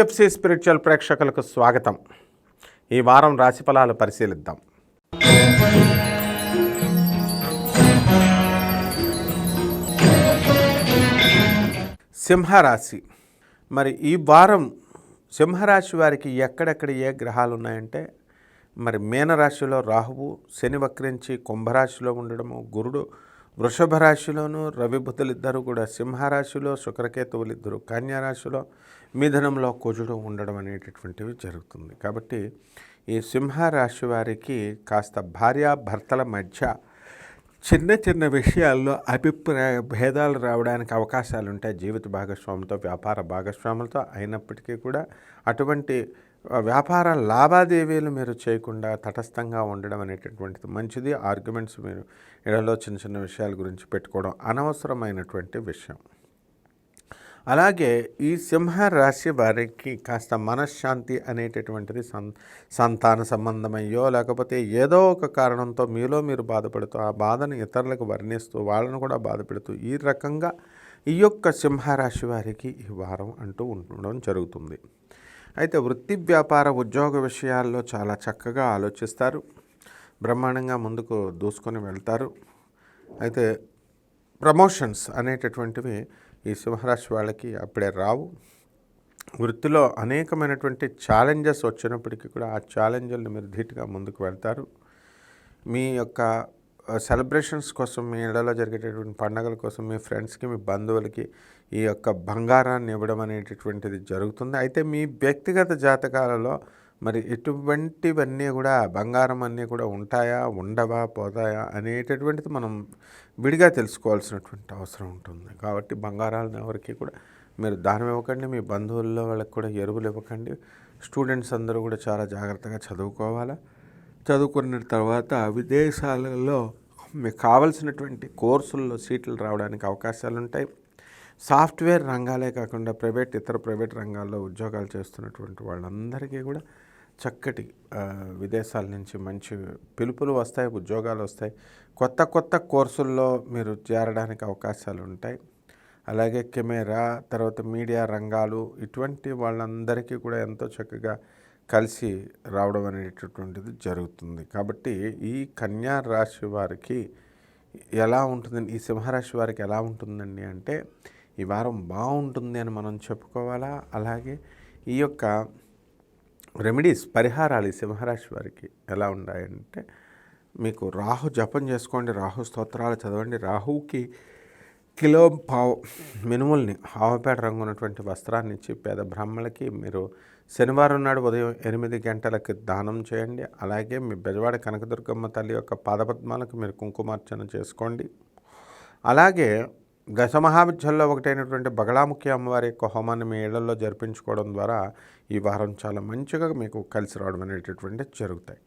PFC spiritual ప్రేక్షకులకు స్వాగతం. ఈ వారం రాశిఫలాలు పరిశీలిద్దాం. సింహరాశి. మరి ఈ వారం సింహరాశి వారికి ఎక్కడెక్కడ ఏ గ్రహాలు ఉన్నాయంటే మరి మీనరాశిలో రాహువు శని వక్రించి కుంభరాశిలో ఉండడము గురుడు వృషభ రాశిలోను రవి బుధులు ఇద్దరు కూడా సింహరాశిలో శుక్రకేతువులు ఇద్దరు కన్యారాశిలో మిథనంలో కుజుడు ఉండడం అనేటటువంటివి జరుగుతుంది. కాబట్టి ఈ సింహరాశి వారికి కాస్త భార్యాభర్తల మధ్య చిన్న చిన్న విషయాల్లో అభిప్రాయ భేదాలు రావడానికి అవకాశాలు ఉంటాయి జీవిత భాగస్వామితో వ్యాపార భాగస్వాములతో అయినప్పటికీ కూడా అటువంటి వ్యాపార లావాదేవీలు మీరు చేయకుండా తటస్థంగా ఉండడం అనేటటువంటిది మంచిది. ఆర్గ్యుమెంట్స్ మీరు ఇళ్ళలో చిన్న చిన్న విషయాల గురించి పెట్టుకోవడం అనవసరమైనటువంటి విషయం. అలాగే ఈ సింహ రాశి వారికి కాస్త మనశ్శాంతి అనేటటువంటిది సం సంతాన సంబంధమయ్యో లేకపోతే ఏదో ఒక కారణంతో మీలో మీరు బాధపడుతూ ఆ బాధను ఇతరులకు వర్ణిస్తూ వాళ్ళను కూడా బాధపెడుతూ ఈ రకంగా ఈ యొక్క సింహరాశి వారికి ఈ వారం అంటూ ఉండడం జరుగుతుంది. అయితే వృత్తి వ్యాపార ఉద్యోగ విషయాల్లో చాలా చక్కగా ఆలోచిస్తారు. బ్రహ్మాండంగా ముందుకు దూసుకొని వెళ్తారు. అయితే ప్రమోషన్స్ అనేటటువంటివి ఈ సింహరాశి వాళ్ళకి అప్పుడే రావు. వృత్తిలో అనేకమైనటువంటి ఛాలెంజెస్ వచ్చినప్పటికీ కూడా ఆ ఛాలెంజ్లను మీరు ధీటుగా ముందుకు వెళ్తారు. మీ యొక్క సెలబ్రేషన్స్ కోసం మీ ఇళ్ళలో జరిగేటటువంటి పండగల కోసం మీ ఫ్రెండ్స్కి మీ బంధువులకి ఈ యొక్క బంగారాన్ని ఇవ్వడం అనేటటువంటిది జరుగుతుంది. అయితే మీ వ్యక్తిగత జాతకాలలో మరి ఇటువంటివన్నీ కూడా బంగారం అన్నీ కూడా ఉంటాయా ఉండవా పోతాయా అనేటటువంటిది మనం విడిగా తెలుసుకోవాల్సినటువంటి అవసరం ఉంటుంది. కాబట్టి బంగారాలను ఎవరికి కూడా మీరు దానం ఇవ్వకండి మీ బంధువుల్లో వాళ్ళకి కూడా ఎరువులు ఇవ్వకండి. స్టూడెంట్స్ అందరూ కూడా చాలా జాగ్రత్తగా చదువుకోవాలి. చదువుకున్న తర్వాత విదేశాలలో మీకు కావలసినటువంటి కోర్సుల్లో సీట్లు రావడానికి అవకాశాలు ఉంటాయి సాఫ్ట్వేర్ రంగాలే కాకుండా ప్రైవేట్ ఇతర ప్రైవేట్ రంగాల్లో ఉద్యోగాలు చేస్తున్నటువంటి వాళ్ళందరికీ కూడా చక్కటి విదేశాల నుంచి మంచి పిలుపులు వస్తాయి ఉద్యోగాలు వస్తాయి. కొత్త కొత్త కోర్సుల్లో మీరు చేరడానికి అవకాశాలు ఉంటాయి అలాగే కెమెరా తర్వాత మీడియా రంగాలు ఇటువంటి వాళ్ళందరికీ కూడా ఎంతో చక్కగా కలిసి రావడం అనేటటువంటిది జరుగుతుంది. కాబట్టి ఈ కన్యా రాశి వారికి ఎలా ఉంటుందండి? ఈ సింహరాశి వారికి ఎలా ఉంటుందండి అంటే ఈ వారం బాగుంటుంది అని మనం చెప్పుకోవాలా? అలాగే ఈ యొక్క రెమెడీస్ పరిహారాలు ఈ సింహరాశి వారికి ఎలా ఉన్నాయంటే మీకు రాహు జపం చేసుకోండి రాహు స్తోత్రాలు చదవండి. రాహుకి కిలో పావు మినుముల్ని ఆవపేట రంగు ఉన్నటువంటి వస్త్రాన్ని ఇచ్చి పేద బ్రాహ్మణులకి మీరు శనివారం నాడు ఉదయం ఎనిమిది గంటలకు దానం చేయండి. అలాగే మీ బెజవాడ కనకదుర్గమ్మ తల్లి యొక్క పాదపద్మాలకు మీరు కుంకుమార్చన చేసుకోండి. అలాగే దశమహావిద్యల్లో ఒకటైనటువంటి బగళాముఖి అమ్మవారి యొక్క హోమాన్ని మీ ఇళ్ళలో జరిపించుకోవడం ద్వారా ఈ వారం చాలా మంచిగా మీకు కలిసి రావడం అనేటటువంటి జరుగుతాయి.